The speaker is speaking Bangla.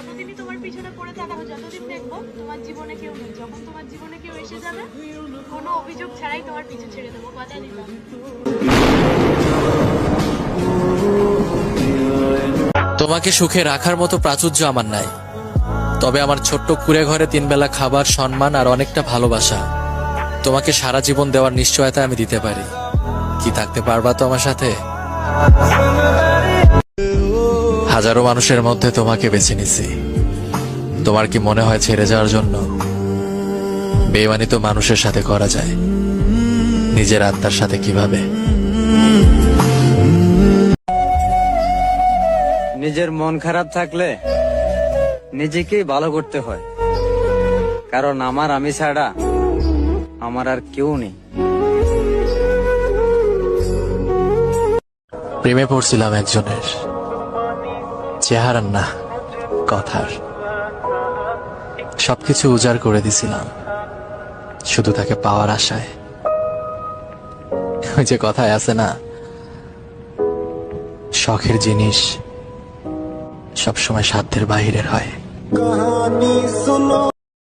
যতদিনই তোমার পিছনে পড়ে থাকা হবে যতদিন দেখব, তোমার জীবনে কেউ নেই। যখন তোমার জীবনে কেউ এসে যাবে, কোনো অভিযোগ ছাড়াই তোমার পিছু ছেড়ে দেবো, কথা দিলাম। তোমাকে সুখে রাখার মতো প্রাচুর্য আমার নাই। তবে আমার ছোট্ট কুড়ে ঘরে তিনবেলা খাবার, সম্মান আর অনেকটা ভালোবাসা। তোমাকে সারা জীবন দেওয়ার নিশ্চয়তা আমি দিতে পারি। কি থাকতে পারবা তো আমার সাথে? হাজারো মানুষের মধ্যে তোমাকে বেছে নিছি। তোমার কি মনে হয় ছেড়ে যাওয়ার জন্য? বেমানি তো মানুষের সাথে করা যায়। নিজের আত্মার সাথে কীভাবে? নিজের মন খারাপ থাকলে নিজেকেই ভালো করতে হয়। কারণ আমার আমি ছাড়া আমার আর কেউ নেই। প্রেমে পড়ছিলাম একজনের। চেহারার না কথার। সবকিছু উজাড় করে দিছিলাম, শুধু তাকে পাওয়ার আশায়। ওই যে কথায় আছে না, শখের জিনিস সবসময় সাধ্যের বাহিরের হয়।